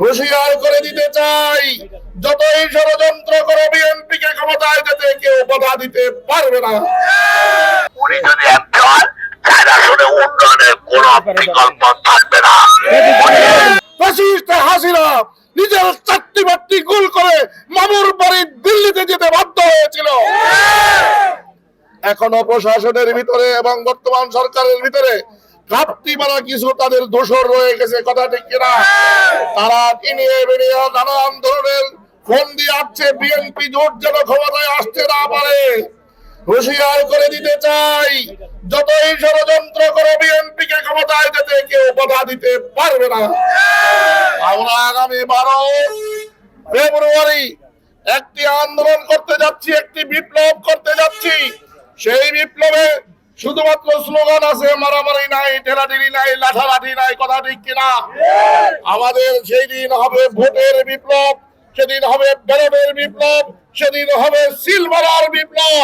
হুঁশিয়ার করে দিতে চাই। যতই ষড়যন্ত্র করে বিএনপি কে ক্ষমতায় যেতে কেউ বাধা দিতে পারবে না। উনি যদি এমপি হন উন্নয়নের কোন বিকল্প থাকবে না। হাসিনা নিজের চারটি বাট্টি গুল করে মামুর বাড়ি দিল্লিতে যেতে বাধ্য হয়েছিল। এখনও প্রশাসনের ভিতরে এবং বর্তমান সরকারের ভিতরে ঘাটতি মারা কিছু তাদের দোষর রয়ে গেছে, কথা ঠিক কিনা? তারা কিনিয়ে বেরিয়ে নানান ধরনের বিএনপি জোট যেন ক্ষমতায় আসতে না পারে। হুঁশিয়ার করে দিতে চাই, যতই ষড়যন্ত্র করে বিএনপি কে ক্ষমতায় যেতে কেউ বাধা দিতে পারবে না। আমরা আগামী বারো ফেব্রুয়ারি একটি আন্দোলন করতে যাচ্ছি, একটি বিপ্লব করতে যাচ্ছি। সেই বিপ্লবে শুধুমাত্র স্লোগান আছে, মারামারি নাই, ঠেলাঠেলি নাই, লাঠালাঠি নাই, কথা ঠিক কিনা? আমাদের সেই দিন হবে ভোটের বিপ্লব, সেদিন হবে ব্যালটের বিপ্লব, সেদিন হবে সিলভারার বিপ্লব।